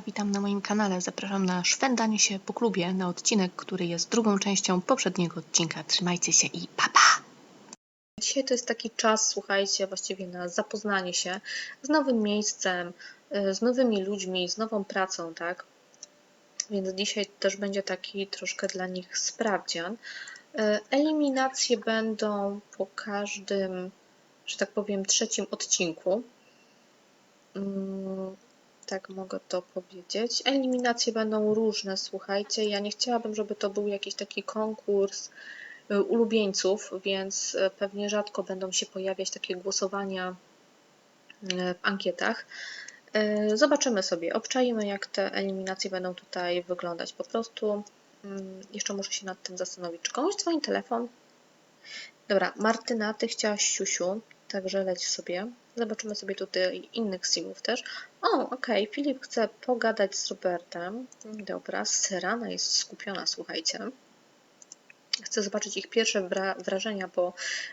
Witam na moim kanale. Zapraszam na szwendanie się po klubie na odcinek, który jest drugą częścią poprzedniego odcinka. Trzymajcie się i pa pa! Dzisiaj to jest taki czas, słuchajcie, właściwie na zapoznanie się z nowym miejscem, y, z nowymi ludźmi, z nową pracą, tak? Więc dzisiaj też będzie taki troszkę dla nich sprawdzian. Y, Eliminacje będą po każdym, że tak powiem, trzecim odcinku. Tak mogę to powiedzieć. Eliminacje będą różne, słuchajcie. Ja nie chciałabym, żeby to był jakiś taki konkurs y, ulubieńców, więc y, pewnie rzadko będą się pojawiać takie głosowania y, w ankietach. Zobaczymy sobie, obczajmy jak te eliminacje będą tutaj wyglądać. Po prostu mm, jeszcze muszę się nad tym zastanowić. Czy komuś dzwoni telefon? Dobra, Martyna, ty chciałaś siusiu, także leć sobie. Zobaczymy sobie tutaj innych simów też. O, okej, okay. Filip chce pogadać z Robertem. Dobra, Serana jest skupiona, słuchajcie. Chcę zobaczyć ich pierwsze wrażenia po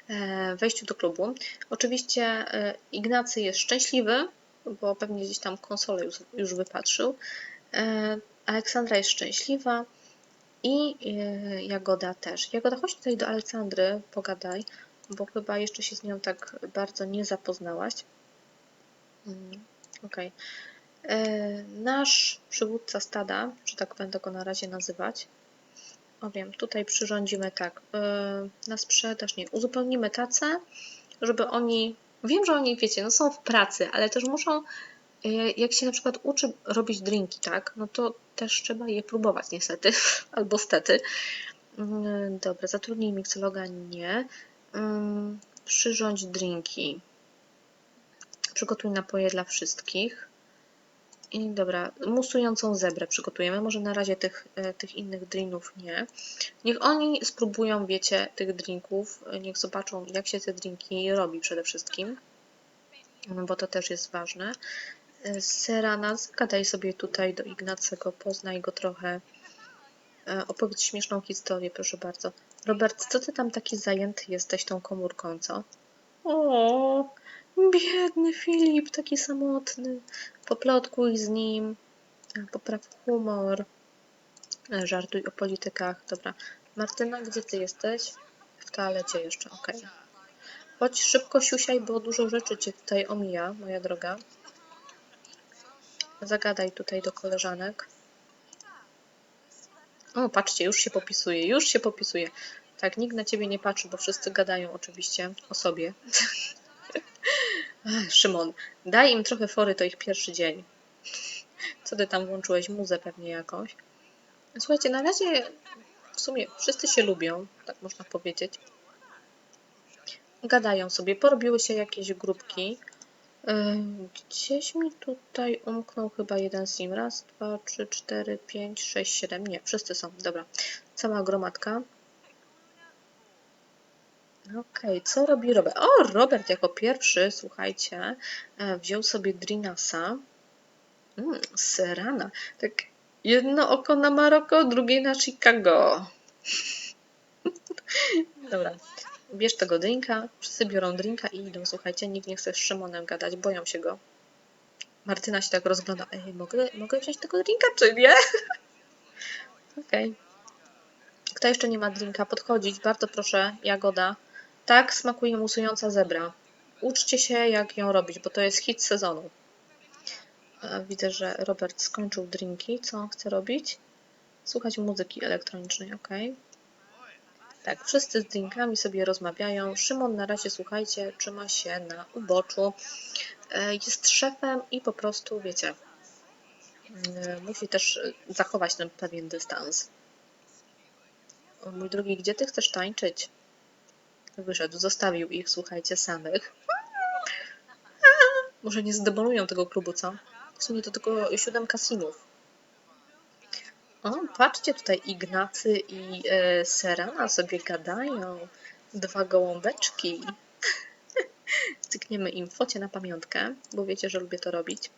e, wejściu do klubu. Oczywiście e, Ignacy jest szczęśliwy, bo pewnie gdzieś tam konsolę już, już wypatrzył. E, Aleksandra jest szczęśliwa i Jagoda też. Jagoda, chodź tutaj do Aleksandry, pogadaj bo chyba jeszcze się z nią tak bardzo nie zapoznałaś. Mm. Okay. E, nasz przywódca stada, że tak będę go na razie nazywać. O wiem, tutaj przyrządzimy tak. E, na sprzedaż, nie, uzupełnimy tacę, żeby oni. Wiem, że oni, wiecie, no są w pracy, ale też muszą, e, jak się na przykład uczy robić drinki, tak, no to też trzeba je próbować niestety, albo stety. Mm, dobra, zatrudnij miksologa nie przyrządź drinki. Przygotuj napoje dla wszystkich. I dobra, musującą zebrę przygotujemy. Może na razie tych, e, tych innych drinków nie. Niech oni spróbują, wiecie, tych drinków. Niech zobaczą, jak się te drinki robi przede wszystkim. Bo to też jest ważne. E, Serana, zagadaj sobie tutaj do Ignacego, poznaj go trochę. E, opowiedz śmieszną historię, proszę bardzo. Robert, co ty tam taki zajęty jesteś tą komórką, co? O, biedny Filip, taki samotny. Poplotkuj z nim, popraw humor, żartuj o politykach. Dobra. Martyna, gdzie ty jesteś? W toalecie jeszcze, okej. Okay. Chodź szybko siusiaj, bo dużo rzeczy cię tutaj omija, moja droga. Zagadaj tutaj do koleżanek. O, patrzcie, już się popisuje, już się popisuje. Tak, nikt na ciebie nie patrzy, bo wszyscy gadają oczywiście o sobie. Szymon, daj im trochę fory, to ich pierwszy dzień. Co ty tam włączyłeś? Muzę pewnie jakąś. Słuchajcie, na razie w sumie wszyscy się lubią, tak można powiedzieć. Gadają sobie, porobiły się jakieś grupki. Gdzieś mi tutaj umknął chyba jeden sim. Raz, dwa, trzy, cztery, pięć, sześć, siedem. Nie, wszyscy są. Dobra. Cała gromadka. Okej, okay. co robi Robert? O, Robert jako pierwszy, słuchajcie, e, wziął sobie Drinasa. Mm, Serana. Tak, jedno oko na Maroko, drugie na Chicago. Dobra, bierz tego drinka, wszyscy biorą drinka i idą, słuchajcie, nikt nie chce z Szymonem gadać, boją się go. Martyna się tak rozgląda, ej, mogę, mogę wziąć tego drinka, czy nie? Okej. Okay. Kto jeszcze nie ma drinka, podchodzić, bardzo proszę, Jagoda. Tak smakuje musująca zebra. Uczcie się, jak ją robić, bo to jest hit sezonu. Widzę, że Robert skończył drinki. Co on chce robić? Słuchać muzyki elektronicznej, ok. Tak, wszyscy z drinkami sobie rozmawiają. Szymon na razie, słuchajcie, trzyma się na uboczu. E, jest szefem i po prostu, wiecie, e, musi też zachować ten pewien dystans. O, mój drogi, gdzie ty chcesz tańczyć? Wyszedł, zostawił ich, słuchajcie, samych. Może nie zdemolują tego klubu, co? W sumie to tylko siódemka simów. O, patrzcie tutaj, Ignacy i e, Serana sobie gadają. Dwa gołąbeczki. Cykniemy im focie na pamiątkę, bo wiecie, że lubię to robić.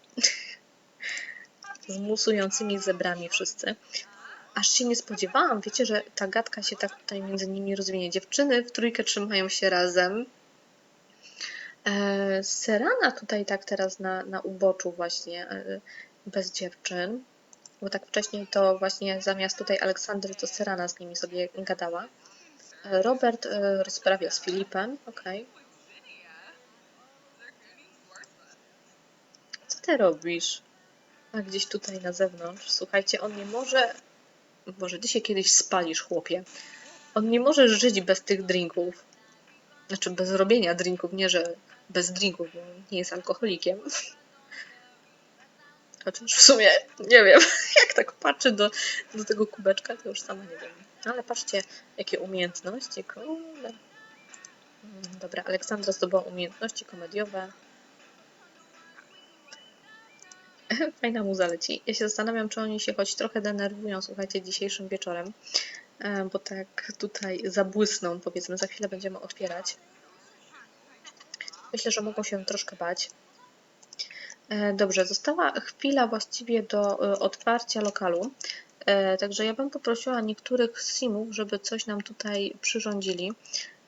Z musującymi zebrami wszyscy aż się nie spodziewałam. Wiecie, że ta gadka się tak tutaj między nimi rozwinie. Dziewczyny w trójkę trzymają się razem. E, Serana tutaj tak teraz na, na uboczu właśnie. E, bez dziewczyn, bo tak wcześniej to właśnie zamiast tutaj Aleksandry to Serana z nimi sobie gadała. Robert e, rozprawia z Filipem, okej. Co ty robisz? A gdzieś tutaj na zewnątrz. Słuchajcie, on nie może. Może ty się kiedyś spalisz, chłopie. On nie może żyć bez tych drinków. Znaczy bez robienia drinków, nie że bez drinków, bo nie jest alkoholikiem. Chociaż w sumie nie wiem, jak tak patrzę do, do tego kubeczka, to już sama nie wiem. Ale patrzcie, jakie umiejętności. Kurde. Mm, Dobra, Aleksandra zdobyła umiejętności komediowe. Fajna muza leci. Ja się zastanawiam, czy oni się choć trochę denerwują, słuchajcie, dzisiejszym wieczorem, e, bo tak tutaj zabłysną, powiedzmy, za chwilę będziemy otwierać. Myślę, że mogą się troszkę bać. E, Dobrze, została chwila właściwie do e, otwarcia lokalu. E, Także ja bym poprosiła niektórych simów, żeby coś nam tutaj przyrządzili.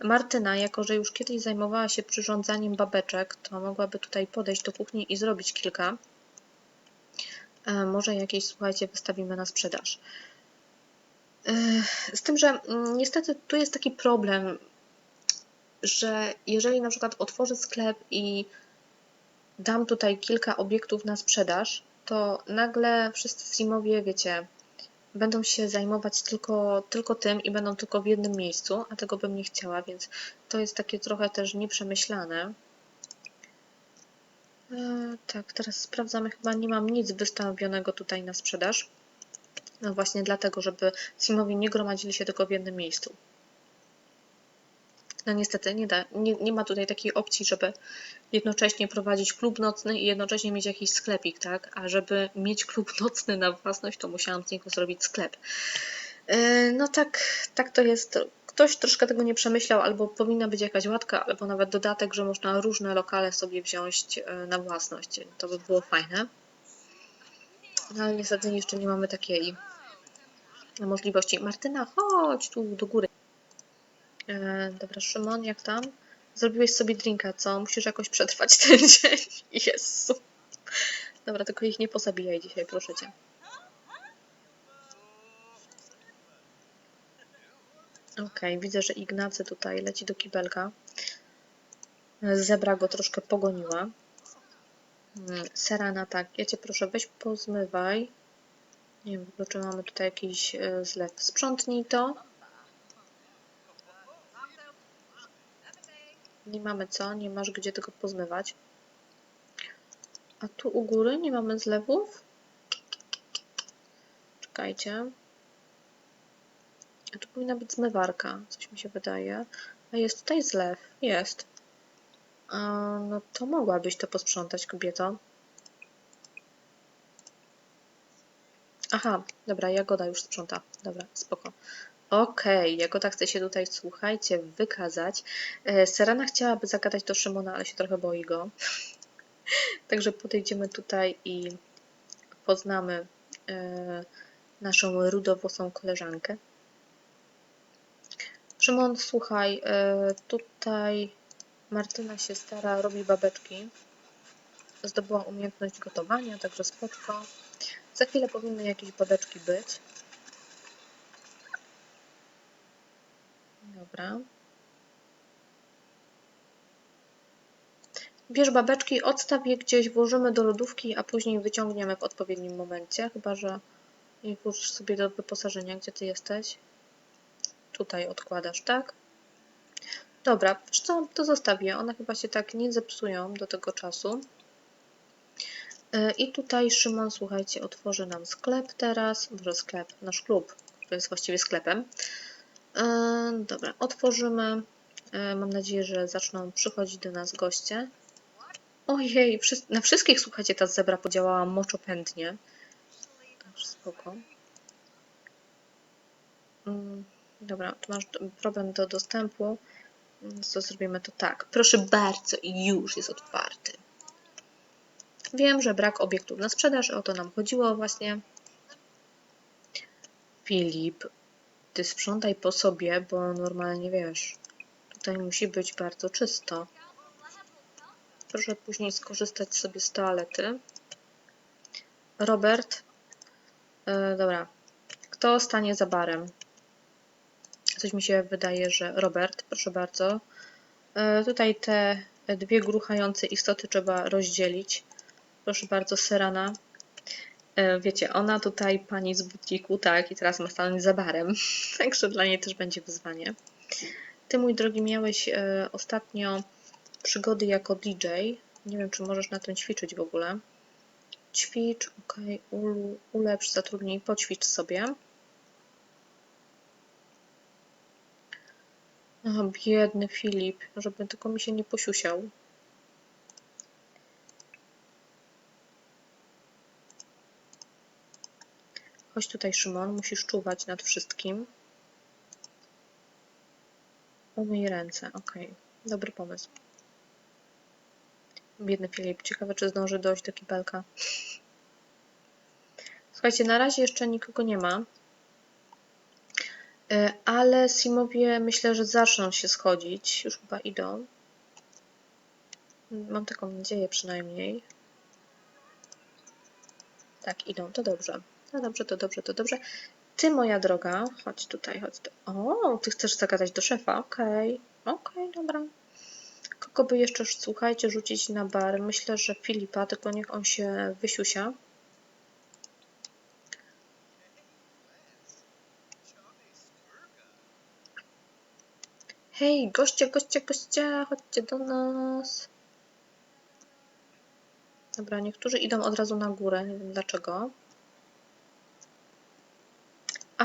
Martyna, jako że już kiedyś zajmowała się przyrządzaniem babeczek, to mogłaby tutaj podejść do kuchni i zrobić kilka. Może jakieś, słuchajcie, wystawimy na sprzedaż. Z tym, że mm, niestety tu jest taki problem, że jeżeli na przykład otworzę sklep i dam tutaj kilka obiektów na sprzedaż, to nagle wszyscy Simowie, wiecie, będą się zajmować tylko, tylko tym i będą tylko w jednym miejscu, a tego bym nie chciała, więc to jest takie trochę też nieprzemyślane. E, tak, teraz sprawdzamy, chyba nie mam nic wystawionego tutaj na sprzedaż. No właśnie dlatego, żeby Simowie nie gromadzili się tylko w jednym miejscu. No niestety nie, da, nie, nie ma tutaj takiej opcji, żeby jednocześnie prowadzić klub nocny i jednocześnie mieć jakiś sklepik, tak? A żeby mieć klub nocny na własność, to musiałam z niego zrobić sklep. Yy, No tak, tak to jest. Ktoś troszkę tego nie przemyślał, albo powinna być jakaś łatka, albo nawet dodatek, że można różne lokale sobie wziąć yy, na własność. To by było fajne. No ale niestety jeszcze nie mamy takiej możliwości. Martyna, chodź tu do góry. E, dobra, Szymon, jak tam? Zrobiłeś sobie drinka, co? Musisz jakoś przetrwać ten dzień. Jezu. Dobra, tylko ich nie pozabijaj dzisiaj, proszę cię. Okej, widzę, że Ignacy tutaj leci do kibelka. Zebra go troszkę pogoniła. Mm, Serana, tak, ja cię proszę, weź pozmywaj. Nie wiem, czy mamy tutaj jakiś e, zlew. Sprzątnij to. Nie mamy co, nie masz gdzie tego pozmywać. A tu u góry nie mamy zlewów? Czekajcie. A tu powinna być zmywarka, coś mi się wydaje. A jest tutaj zlew. Jest. A, no to mogłabyś to posprzątać, kobieto. Aha, dobra, Jagoda już sprząta. Dobra, spoko. Okej, Jagoda chce się tutaj, słuchajcie, wykazać. E, Serena chciałaby zagadać do Szymona, ale się trochę boi go. Także podejdziemy tutaj i poznamy e, naszą rudowłosą koleżankę. Szymon, słuchaj, e, tutaj Martyna się stara, robi babeczki. Zdobyła umiejętność gotowania, także spoczko. Za chwilę powinny jakieś babeczki być. Dobra. Bierz babeczki, odstaw je gdzieś, włożymy do lodówki, a później wyciągniemy w odpowiednim momencie. Chyba, że je włożysz sobie do wyposażenia. Gdzie ty jesteś? Tutaj odkładasz, tak? Dobra, co, to zostawię. One chyba się tak nie zepsują do tego czasu. E, I tutaj Szymon, słuchajcie, otworzy nam sklep teraz. Może sklep, nasz klub, który jest właściwie sklepem. E, Dobra, otworzymy. E, Mam nadzieję, że zaczną przychodzić do nas goście. Ojej, na wszystkich, słuchajcie, ta zebra podziałała moczopędnie. Także spoko. Mm, Dobra, tu masz problem do dostępu. Więc to zrobimy to tak. Proszę bardzo, już jest otwarty. Wiem, że brak obiektów na sprzedaż, o to nam chodziło właśnie. Filip, ty sprzątaj po sobie, bo normalnie wiesz, tutaj musi być bardzo czysto. Proszę później skorzystać sobie z toalety. Robert. E, dobra. Kto stanie za barem? Coś mi się wydaje, że Robert, proszę bardzo. E, tutaj te dwie gruchające istoty trzeba rozdzielić. Proszę bardzo, Serana. E, Wiecie, ona tutaj pani z butiku, tak, i teraz ma stanąć za barem, także dla niej też będzie wyzwanie. Ty, mój drogi, miałeś e, ostatnio przygody jako DJ. Nie wiem, czy możesz na tym ćwiczyć w ogóle. Ćwicz, ok, ulepsz, zatrudnij, poćwicz sobie. O, biedny Filip, żeby tylko mi się nie posiusiał. Chodź tutaj, Szymon, musisz czuwać nad wszystkim. Umyj ręce, okej. Dobry pomysł. Biedny Filip, ciekawe czy zdąży dojść do kibelka. Słuchajcie, na razie jeszcze nikogo nie ma. E, Ale Simowie myślę, że zaczną się schodzić. Już chyba idą. Mam taką nadzieję przynajmniej. Tak, idą, to dobrze. To dobrze, to dobrze, to dobrze. Ty, moja droga, chodź tutaj, chodź tu. O, ty chcesz zagadać do szefa, okej. Okej, dobra. Kogo by jeszcze, słuchajcie, rzucić na bar? Myślę, że Filipa, tylko niech on się wysiusia. Hej, goście, goście, goście, chodźcie do nas. Dobra, niektórzy idą od razu na górę, nie wiem dlaczego.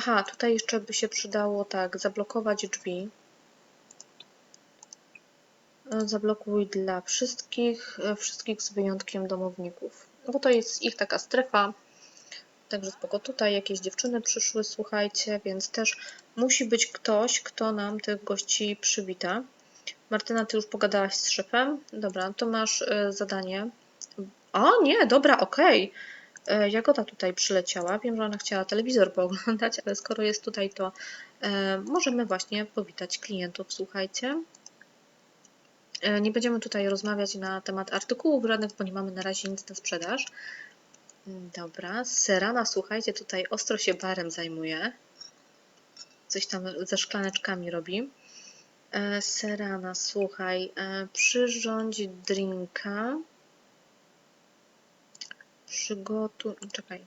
Aha, tutaj jeszcze by się przydało tak, zablokować drzwi. E, Zablokuj dla wszystkich, e, wszystkich z wyjątkiem domowników. No Bo to jest ich taka strefa. Także spoko. Tutaj jakieś dziewczyny przyszły, słuchajcie, więc też musi być ktoś, kto nam tych gości przywita. Martyna, ty już pogadałaś z szefem? Dobra, to masz e, zadanie. O nie, dobra, okej. E, Jagoda tutaj przyleciała. Wiem, że ona chciała telewizor pooglądać, ale skoro jest tutaj, to e, możemy właśnie powitać klientów, słuchajcie. E, Nie będziemy tutaj rozmawiać na temat artykułów żadnych, bo nie mamy na razie nic na sprzedaż. Mm, Dobra, Serana, słuchajcie, tutaj ostro się barem zajmuje. Coś tam ze szklaneczkami robi. E, Serana, słuchaj, e, przyrządź drinka. Przygotuj. Czekaj.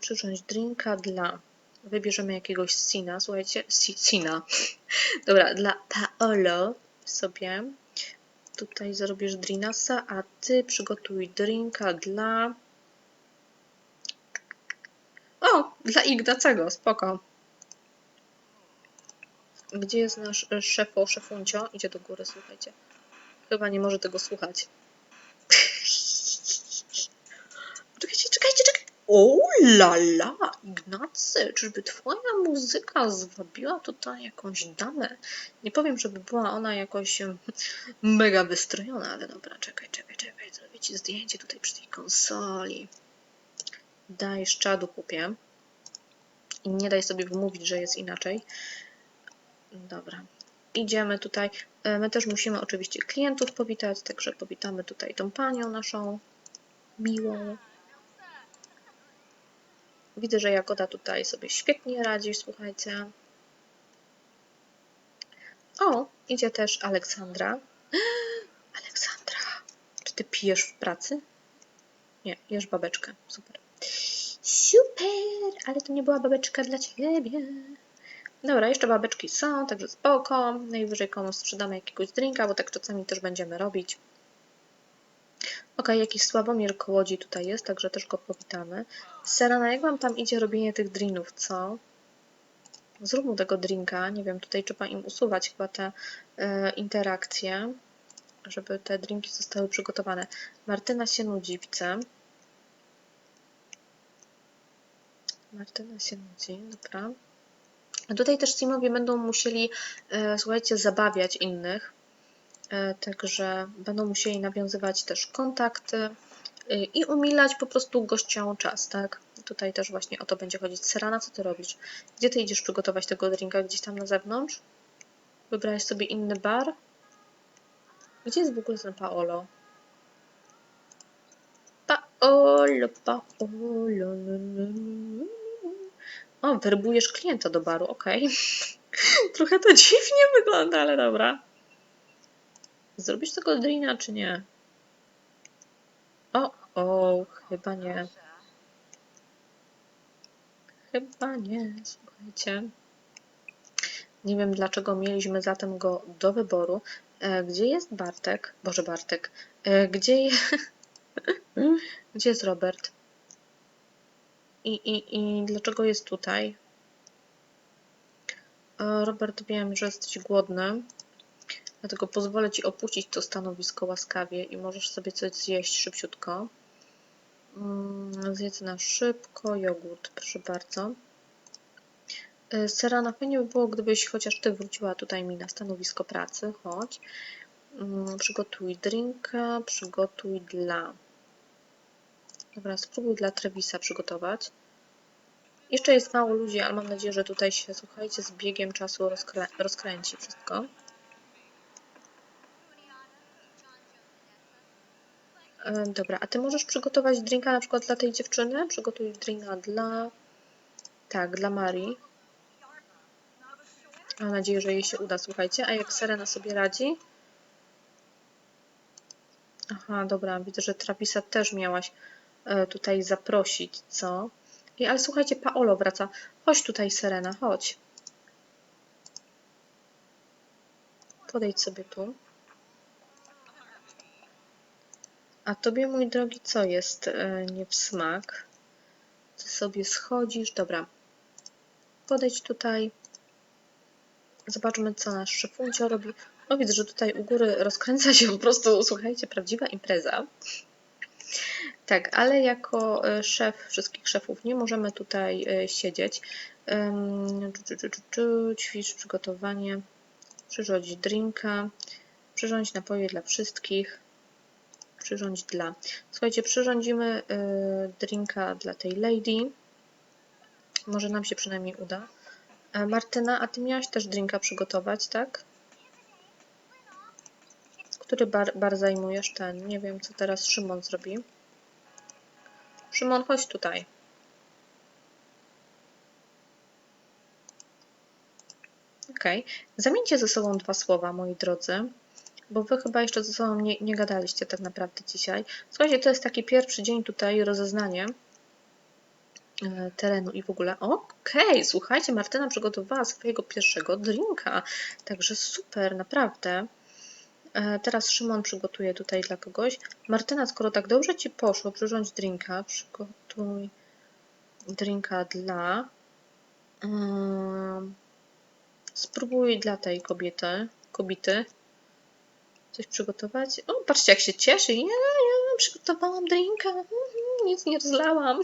Przyrządź drinka dla. Wybierzemy jakiegoś Sina. Słuchajcie, si, Sina. Dobra, dla Paolo sobie. Tutaj zrobisz drinasa, a ty przygotuj drinka dla. O, dla Ignacego, spoko. Gdzie jest nasz e, szefo, szefuncio? Idzie do góry, słuchajcie. Chyba nie może tego słuchać. O la la, Ignacy, czyżby twoja muzyka zwabiła tutaj jakąś damę? Nie powiem, żeby była ona jakoś mega wystrojona, ale dobra, czekaj, czekaj, czekaj, zrobię ci zdjęcie tutaj przy tej konsoli. Daj szczadu, chłopie. I nie daj sobie wmówić, że jest inaczej. Dobra. Idziemy tutaj. E, My też musimy oczywiście klientów powitać, także powitamy tutaj tą panią naszą miłą. Widzę, że Jagoda tutaj sobie świetnie radzi, słuchajcie. O, idzie też Aleksandra. Aleksandra, czy ty pijesz w pracy? Nie, jesz babeczkę. Super. Super, ale to nie była babeczka dla ciebie. Dobra, jeszcze babeczki są, także spoko. Najwyżej komuś sprzedamy jakiegoś drinka, bo tak czasami też będziemy robić. Ok, jakiś Sławomir Kołodzi tutaj jest, także też go powitamy. Serena, jak wam tam idzie robienie tych drinów, co? Zrób mu tego drinka. Nie wiem, tutaj trzeba im usuwać chyba te e, interakcje, żeby te drinki zostały przygotowane. Martyna się nudzi, widzę. Martyna się nudzi, dobra. A Tutaj też Simowie będą musieli, e, słuchajcie, zabawiać innych. E, Także będą musieli nawiązywać też kontakty e, i umilać po prostu gościom czas, tak? Tutaj też właśnie o to będzie chodzić. Serana, co ty robisz? Gdzie ty idziesz przygotować tego drinka? Gdzieś tam na zewnątrz? Wybrałeś sobie inny bar? Gdzie jest w ogóle ten Paolo? Pa O, lopa, o, lo, lo, lo, lo. o, werbujesz klienta do baru, okej. Trochę to dziwnie wygląda, ale dobra. Zrobisz tego drina, czy nie? O, o, chyba nie. Chyba nie, słuchajcie. Nie wiem, dlaczego mieliśmy zatem go do wyboru. E, Gdzie jest Bartek? Boże, Bartek. E, Gdzie, je... Gdzie jest Robert? I, i, I dlaczego jest tutaj? E, Robert, wiem, że jesteś głodny, dlatego pozwolę Ci opuścić to stanowisko łaskawie i możesz sobie coś zjeść szybciutko. Mm, Zjedz na szybko, jogurt, proszę bardzo. E, Serana, fajnie by było, gdybyś chociaż Ty wróciła tutaj mi na stanowisko pracy, chodź. Mm, Przygotuj drinka, przygotuj dla... Dobra, spróbuj dla Trevisa przygotować. Jeszcze jest mało ludzi, ale mam nadzieję, że tutaj się, słuchajcie, z biegiem czasu rozkrę rozkręci wszystko. Dobra, a Ty możesz przygotować drinka na przykład dla tej dziewczyny? Przygotuj drinka dla... Tak, dla Marii. Mam nadzieję, że jej się uda, słuchajcie. A jak Serena sobie radzi? Aha, dobra, widzę, że Travisa też miałaś e, tutaj zaprosić, co? I, ale słuchajcie, Paolo wraca. Chodź tutaj, Serena, chodź. Podejdź sobie tu. A tobie, mój drogi, co jest e, nie w smak? Ty sobie schodzisz. Dobra. Podejdź tutaj. Zobaczmy, co nasz szefuncio robi. O, widzę, że tutaj u góry rozkręca się po prostu, słuchajcie, prawdziwa impreza. Tak, ale jako e, szef wszystkich szefów nie możemy tutaj e, siedzieć. Ćwicz przygotowanie, przyrządzić drinka, przyrządzić napoje dla wszystkich, przyrządzić dla. Słuchajcie, przyrządzimy y, drinka dla tej lady. Może nam się przynajmniej uda. E, Martyna, a ty miałaś też drinka przygotować, tak? Który bar, bar zajmujesz? Ten. Nie wiem, co teraz Szymon zrobi. Szymon, chodź tutaj. Okej. Zamieńcie ze sobą dwa słowa, moi drodzy, bo wy chyba jeszcze ze sobą nie, nie gadaliście tak naprawdę dzisiaj. Słuchajcie, to jest taki pierwszy dzień tutaj, rozeznanie terenu i w ogóle. Okej, słuchajcie, Martyna przygotowała swojego pierwszego drinka, także super, naprawdę. E, Teraz Szymon przygotuje tutaj dla kogoś. Martyna, skoro tak dobrze Ci poszło, przyrządź drinka. Przygotuj drinka dla... Ym, spróbuj dla tej kobiety. Kobiety. Coś przygotować. O, patrzcie jak się cieszy. Ja, ja przygotowałam drinka. Mhm, Nic nie rozlałam.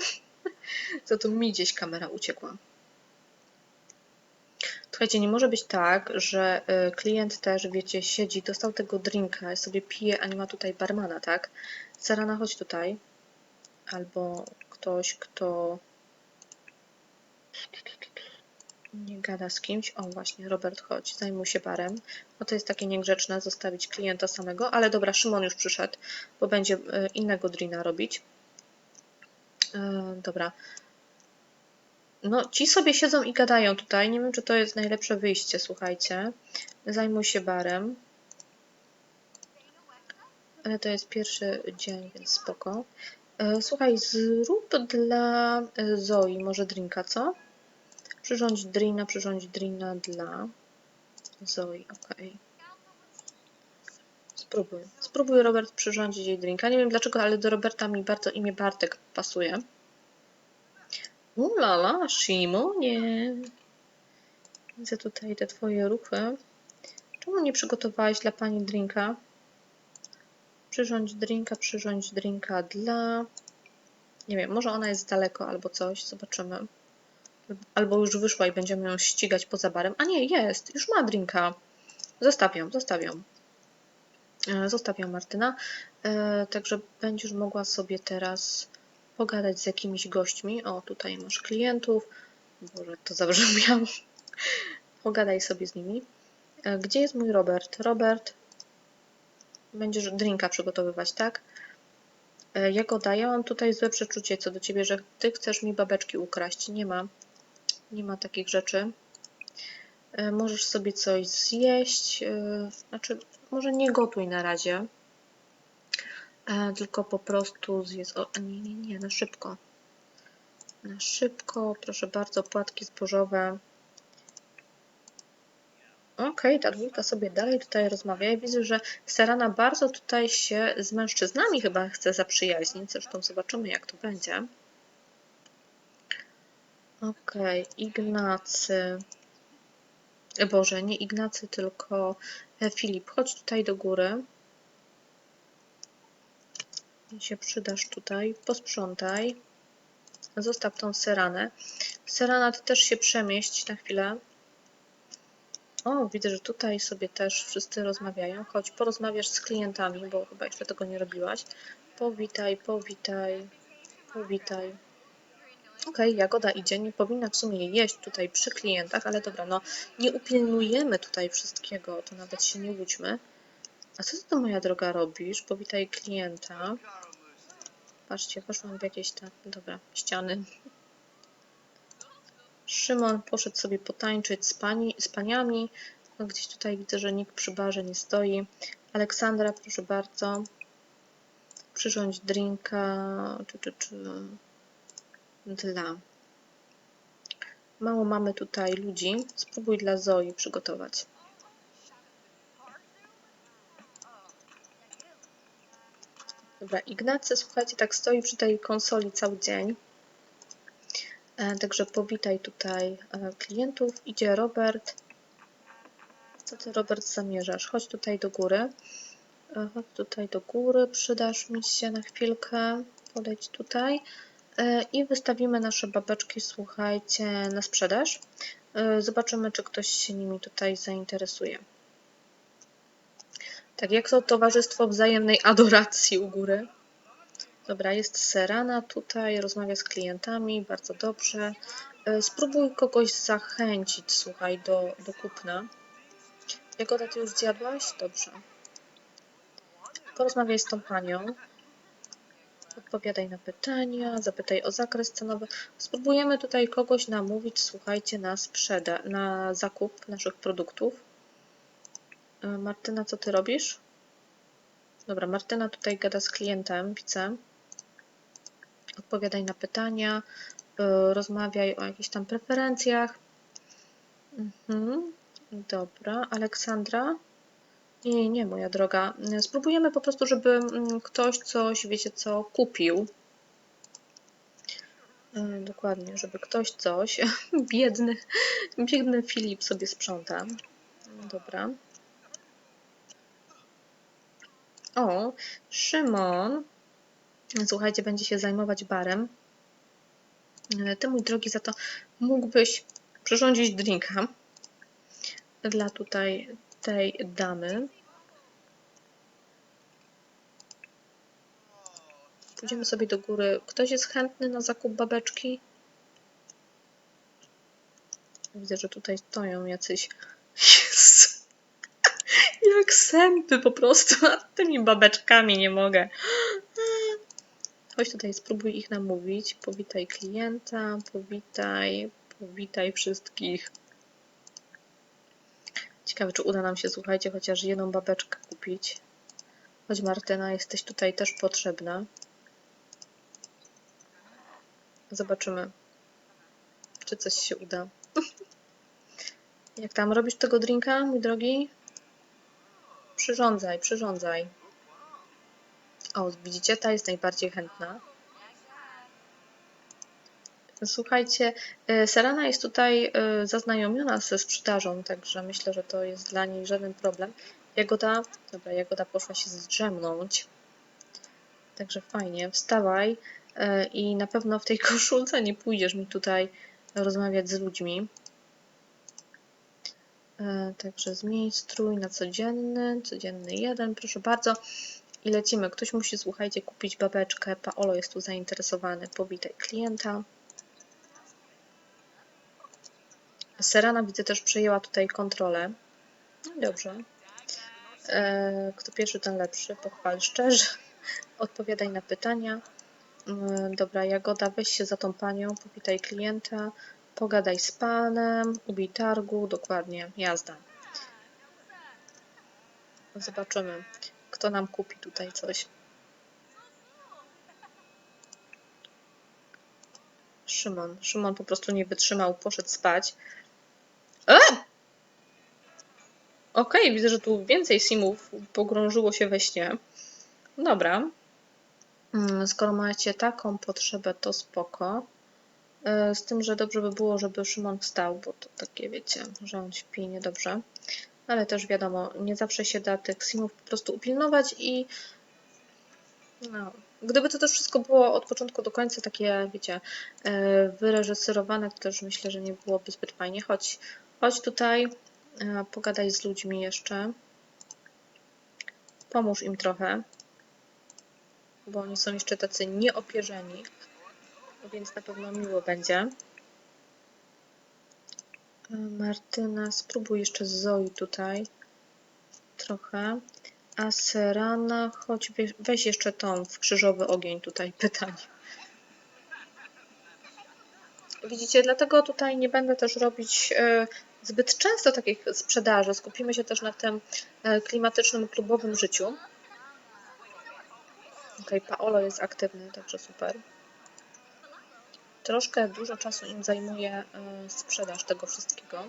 Co tu mi gdzieś kamera uciekła. Słuchajcie, nie może być tak, że y, klient też, wiecie, siedzi, dostał tego drinka, sobie pije, a nie ma tutaj barmana, tak? Sarana, chodź tutaj. Albo ktoś, kto gada z kimś. O, właśnie, Robert, chodź, zajmuj się barem. No to jest takie niegrzeczne zostawić klienta samego, ale dobra, Szymon już przyszedł, bo będzie y, innego drina robić. Y, dobra. No, ci sobie siedzą i gadają tutaj. Nie wiem, czy to jest najlepsze wyjście, słuchajcie. Zajmuj się barem. Ale to jest pierwszy dzień, więc spoko. E, Słuchaj, zrób dla e, Zoi może drinka, co? Przyrządź drina, przyrządź drina dla Zoi, okej. Spróbuj. Spróbuj, Robert, przyrządzić jej drinka. Nie wiem dlaczego, ale do Roberta mi bardzo imię Bartek pasuje. Ulala, Szymonie. Widzę tutaj te twoje ruchy. Czemu nie przygotowałeś dla pani drinka? Przyrządź drinka, przyrządź drinka dla... Nie wiem, może ona jest daleko albo coś, zobaczymy. Albo już wyszła i będziemy ją ścigać poza barem. A nie, jest, już ma drinka. Zostawiam, zostawiam. E, Zostawiam Martyna. E, Także będziesz mogła sobie teraz pogadać z jakimiś gośćmi. O, tutaj masz klientów. Boże, to zabrzmiało. Pogadaj sobie z nimi. E, Gdzie jest mój Robert? Robert, będziesz drinka przygotowywać, tak? E, Jagoda, ja mam tutaj złe przeczucie co do ciebie, że ty chcesz mi babeczki ukraść. Nie ma. Nie ma takich rzeczy. E, Możesz sobie coś zjeść. e, Znaczy, może nie gotuj na razie. E, Tylko po prostu zjedz. O, nie, nie, nie, na szybko. Na szybko, proszę bardzo, płatki zbożowe. Okej, ta dwójka sobie dalej tutaj rozmawia. Ja widzę, że Serana bardzo tutaj się z mężczyznami chyba chce zaprzyjaźnić. Zresztą zobaczymy, jak to będzie. Okej, Ignacy. E, Boże, nie Ignacy, tylko e, Filip. Chodź tutaj do góry. I się przydasz tutaj. Posprzątaj. Zostaw tą Seranę. Serana, ty też się przemieść na chwilę. O, widzę, że tutaj sobie też wszyscy rozmawiają. Chodź, porozmawiasz z klientami, bo chyba jeszcze tego nie robiłaś. Powitaj, powitaj, powitaj. Okej, Jagoda idzie, nie powinna w sumie jeść tutaj przy klientach, ale dobra, no nie upilnujemy tutaj wszystkiego, to nawet się nie łudźmy. A co ty to, moja droga, robisz? Powitaj klienta. Patrzcie, weszłam w jakieś te, dobra, ściany. Szymon poszedł sobie potańczyć z, pani, z paniami. No, gdzieś tutaj widzę, że nikt przy barze nie stoi. Aleksandra, proszę bardzo. Przyrządź drinka. Czy, czy, czy. Dla. Mało mamy tutaj ludzi. Spróbuj dla Zoi przygotować. Dobra, Ignacy, słuchajcie, tak stoi przy tej konsoli cały dzień. E, Także powitaj tutaj e, klientów. Idzie Robert. Co ty, Robert, zamierzasz? Chodź tutaj do góry. E, Chodź tutaj do góry. Przydasz mi się na chwilkę. Podejdź tutaj. E, I wystawimy nasze babeczki, słuchajcie, na sprzedaż. E, Zobaczymy, czy ktoś się nimi tutaj zainteresuje. Tak, jak to towarzystwo wzajemnej adoracji u góry. Dobra, jest Serana tutaj, rozmawia z klientami, bardzo dobrze. E, Spróbuj kogoś zachęcić, słuchaj, do, do kupna. Jagoda, ty już zjadłaś? Dobrze. Porozmawiaj z tą panią. Odpowiadaj na pytania, zapytaj o zakres cenowy. Spróbujemy tutaj kogoś namówić, słuchajcie, na sprzeda na zakup naszych produktów. E, Martyna, co ty robisz? Dobra, Martyna tutaj gada z klientem, widzę. Odpowiadaj na pytania, y, rozmawiaj o jakichś tam preferencjach. Mhm. Dobra, Aleksandra? Nie, nie, nie, moja droga. Spróbujemy po prostu, żeby mm, ktoś coś, wiecie co, kupił. Y, Dokładnie, żeby ktoś coś. Biedny, biedny Filip sobie sprząta. Dobra. O, Szymon, słuchajcie, będzie się zajmować barem. E, Ty, mój drogi, za to mógłbyś przyrządzić drinka dla tutaj tej damy. Pójdziemy sobie do góry. Ktoś jest chętny na zakup babeczki? Widzę, że tutaj stoją jacyś. Jezu. Jak sępy po prostu, a tymi babeczkami nie mogę. Chodź tutaj, spróbuj ich namówić. Powitaj klienta, powitaj, powitaj wszystkich. Ciekawe, czy uda nam się, słuchajcie, chociaż jedną babeczkę kupić. Chodź Martyna, jesteś tutaj też potrzebna. Zobaczymy, czy coś się uda. Jak tam robisz tego drinka, mój drogi? Przyrządzaj, przyrządzaj. O, widzicie, ta jest najbardziej chętna. Słuchajcie, y, Serana jest tutaj y, zaznajomiona ze sprzedażą, także myślę, że to jest dla niej żaden problem. Jagoda, dobra, Jagoda poszła się zdrzemnąć. Także fajnie, wstawaj y, i na pewno w tej koszulce nie pójdziesz mi tutaj rozmawiać z ludźmi. E, Także zmień strój na codzienny, codzienny jeden, proszę bardzo. I lecimy. Ktoś musi, słuchajcie, kupić babeczkę. Paolo jest tu zainteresowany. Powitaj klienta. Serana widzę też przejęła tutaj kontrolę. No dobrze. E, Kto pierwszy, ten lepszy. Pochwal szczerze. Odpowiadaj na pytania. Mm, Dobra, Jagoda, weź się za tą panią, powitaj klienta, pogadaj z panem, ubij targu, dokładnie, jazda. Zobaczymy, kto nam kupi tutaj coś. Szymon. Szymon po prostu nie wytrzymał, poszedł spać. E! Okej, widzę, że tu więcej simów pogrążyło się we śnie. Dobra. Mm, Skoro macie taką potrzebę, to spoko. E, Z tym, że dobrze by było, żeby Szymon wstał, bo to takie wiecie, że on śpi niedobrze. Ale też wiadomo, nie zawsze się da tych simów po prostu upilnować i no, gdyby to też wszystko było od początku do końca takie, wiecie, e, wyreżyserowane, to też myślę, że nie byłoby zbyt fajnie. Chodź, chodź tutaj, e, pogadaj z ludźmi jeszcze. Pomóż im trochę, bo oni są jeszcze tacy nieopierzeni, więc na pewno miło będzie. E, Martyna, spróbuj jeszcze z Zoi tutaj trochę. A Serana, chodź weź- jeszcze tą w krzyżowy ogień tutaj pytań. Widzicie, dlatego tutaj nie będę też robić e, zbyt często takich sprzedaży. Skupimy się też na tym e, klimatycznym, klubowym życiu. Okej, Paolo jest aktywny, także super. Troszkę dużo czasu im zajmuje e, sprzedaż tego wszystkiego.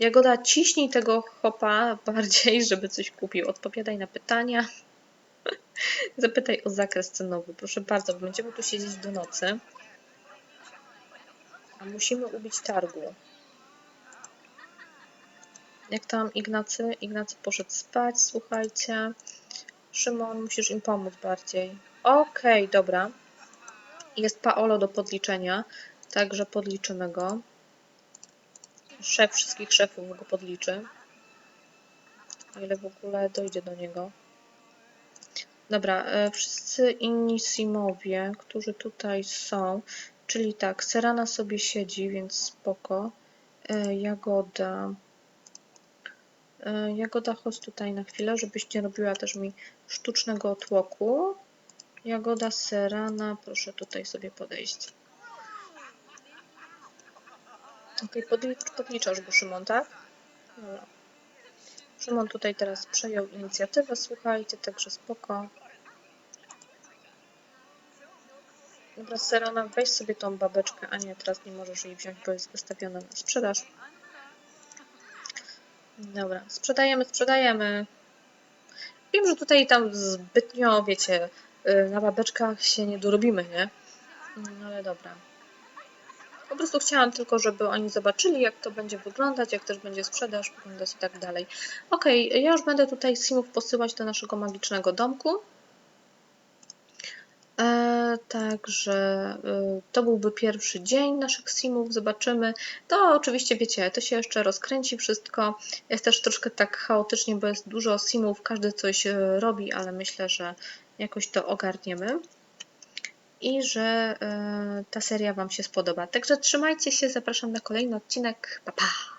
Jagoda, ciśnij tego chopa bardziej, żeby coś kupił. Odpowiadaj na pytania. Zapytaj o zakres cenowy. Proszę bardzo, będziemy tu siedzieć do nocy. A musimy ubić targu. Jak tam Ignacy? Ignacy poszedł spać, słuchajcie. Szymon, musisz im pomóc bardziej. Okej, dobra. Jest Paolo do podliczenia, także podliczymy go. Szef wszystkich szefów go podliczy. Ile w ogóle dojdzie do niego. Dobra, e, wszyscy inni simowie, którzy tutaj są, czyli tak, Serana sobie siedzi, więc spoko. E, Jagoda. E, Jagoda, chodź tutaj na chwilę, żebyś nie robiła też mi sztucznego otłoku. Jagoda, Serana, proszę tutaj sobie podejść. Okej, podlicz, podliczasz go Szymon, tak? Dobra. Szymon tutaj teraz przejął inicjatywę, słuchajcie, także spoko. Dobra, Serena, weź sobie tą babeczkę, a nie, teraz nie możesz jej wziąć, bo jest wystawiona na sprzedaż. Dobra, sprzedajemy, sprzedajemy. Wiem, że tutaj tam zbytnio, wiecie, y, na babeczkach się nie dorobimy, nie? No ale dobra. Po prostu chciałam tylko, żeby oni zobaczyli, jak to będzie wyglądać, jak też będzie sprzedaż wyglądać i tak dalej. Ok, ja już będę tutaj simów posyłać do naszego magicznego domku. E, także e, to byłby pierwszy dzień naszych simów, zobaczymy. To oczywiście wiecie, to się jeszcze rozkręci wszystko. Jest też troszkę tak chaotycznie, bo jest dużo simów, każdy coś e, robi, ale myślę, że jakoś to ogarniemy i że ta seria Wam się spodoba. Także trzymajcie się, zapraszam na kolejny odcinek. Pa, pa!